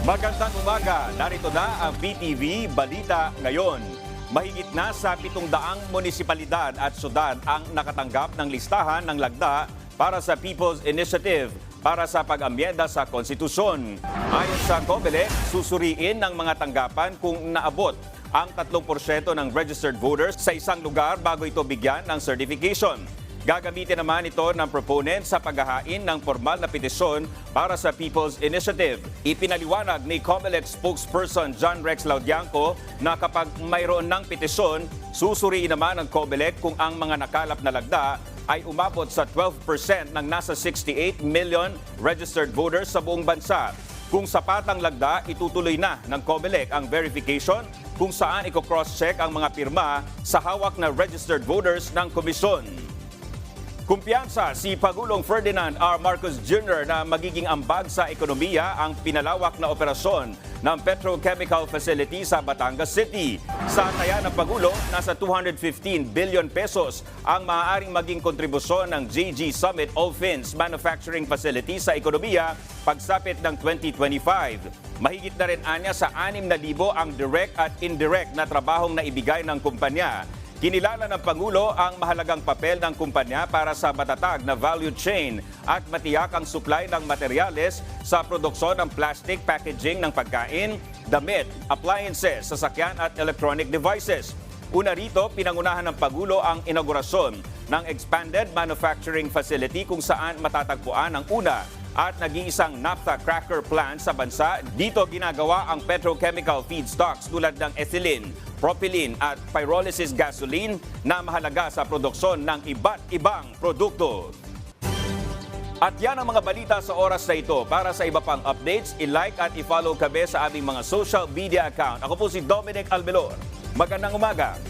Magandang umaga. Narito na ang BTV Balita ngayon. Mahigit na sa 700 munisipalidad at syudad ang nakatanggap ng listahan ng lagda para sa People's Initiative para sa pag-amyenda sa konstitusyon. Ayon sa COMELEC, susuriin ng mga tanggapan kung naabot ang 3% ng registered voters sa isang lugar bago ito bigyan ng certification. Gagamitin naman ito ng proponent sa paghahain ng formal na petisyon para sa People's Initiative. Ipinaliwanag ni COMELEC spokesperson John Rex Laudianco na kapag mayroon ng petisyon, susuriin naman ng COMELEC kung ang mga nakalap na lagda ay umabot sa 12% ng nasa 68 million registered voters sa buong bansa. Kung sapat ang lagda, itutuloy na ng COMELEC ang verification kung saan iko-cross-check ang mga pirma sa hawak na registered voters ng komisyon. Kumpiyansa si Pagulong Ferdinand R. Marcos Jr. na magiging ambag sa ekonomiya ang pinalawak na operasyon ng petrochemical facility sa Batangas City. Sa taya ng Pagulo, nasa 215 billion pesos ang maaaring maging kontribusyon ng JG Summit Olefins Manufacturing Facility sa ekonomiya pagsapit ng 2025. Mahigit na rin anya sa 6,000 ang direct at indirect na trabahong na ibigay ng kumpanya. Kinilala ng Pangulo ang mahalagang papel ng kumpanya para sa matatag na value chain at matiyak ang supply ng materyales sa produksyon ng plastic packaging ng pagkain, damit, appliances, sasakyan at electronic devices. Una rito, pinangunahan ng Pangulo ang inaugurasyon ng expanded manufacturing facility kung saan matatagpuan ang una at nag-iisang naphtha cracker plant sa bansa. Dito ginagawa ang petrochemical feedstocks tulad ng ethylene, propylene at pyrolysis gasoline na mahalaga sa produksyon ng iba't ibang produkto. At yan ang mga balita sa oras na ito. Para sa iba pang updates, i-like at i-follow kami sa aming mga social media account. Ako po si Dominic Albelor. Magandang umaga.